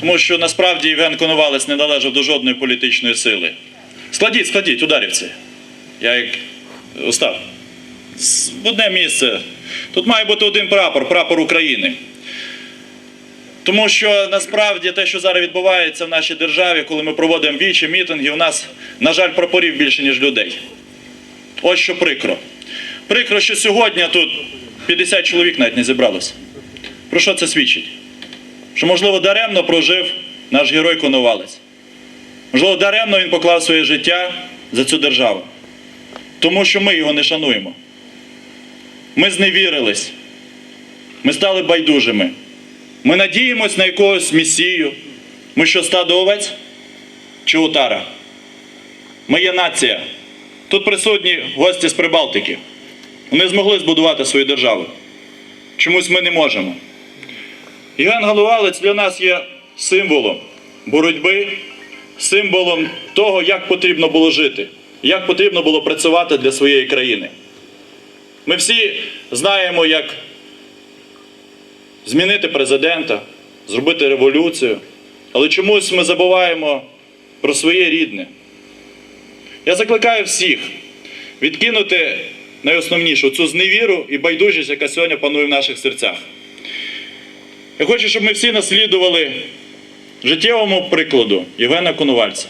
Тому що насправді Євген Коновалець не належав до жодної політичної сили. Складіть, складіть, ударівці. Я як Остап. З- В одне місце. Тут має бути один прапор, прапор України. Тому що насправді те, що зараз відбувається в нашій державі, коли ми проводимо вічі, мітинги, у нас, на жаль, прапорів більше, ніж людей. Ось що прикро. Прикро, що сьогодні тут 50 чоловік навіть не зібралося. Про що це свідчить? Що, можливо, даремно прожив наш герой Коновалець. Можливо, даремно він поклав своє життя за цю державу. Тому що ми його не шануємо. Ми зневірились. Ми стали байдужими. Ми надіємось на якогось месію. Ми що стадо овець чи отара? Ми є нація. Тут присутні гості з Прибалтики. Вони змогли збудувати свою державу. Чомусь ми не можемо. Євген Галувалець для нас є символом боротьби, символом того, як потрібно було жити, як потрібно було працювати для своєї країни. Ми всі знаємо, як змінити президента, зробити революцію, але чомусь ми забуваємо про своє рідне. Я закликаю всіх відкинути найосновнішу цю зневіру і байдужість, яка сьогодні панує в наших серцях. Я хочу, щоб ми всі наслідували життєвому прикладу Євгена Конувальця.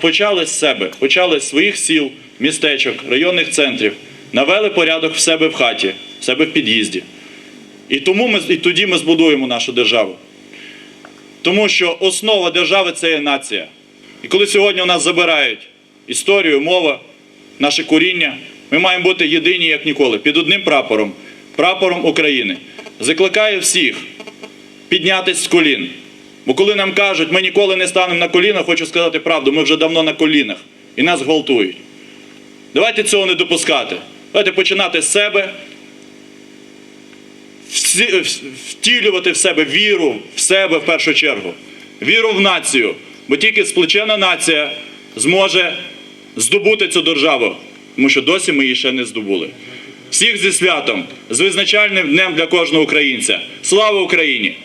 Почали з себе, почали з своїх сіл, містечок, районних центрів, навели порядок в себе в хаті, в себе в під'їзді. І, тому ми, і тоді ми збудуємо нашу державу. Тому що основа держави це є нація. І коли сьогодні у нас забирають історію, мова, наше коріння, ми маємо бути єдині як ніколи, під одним прапором, прапором України. Закликаю всіх піднятись з колін. Бо коли нам кажуть, ми ніколи не станемо на коліна, хочу сказати правду, ми вже давно на колінах і нас гвалтують. Давайте цього не допускати. Давайте починати з себе, втілювати в себе віру в себе в першу чергу, віру в націю. Бо тільки сплечена нація зможе здобути цю державу, тому що досі ми її ще не здобули. Всіх зі святом, з визначальним днем для кожного українця. Слава Україні!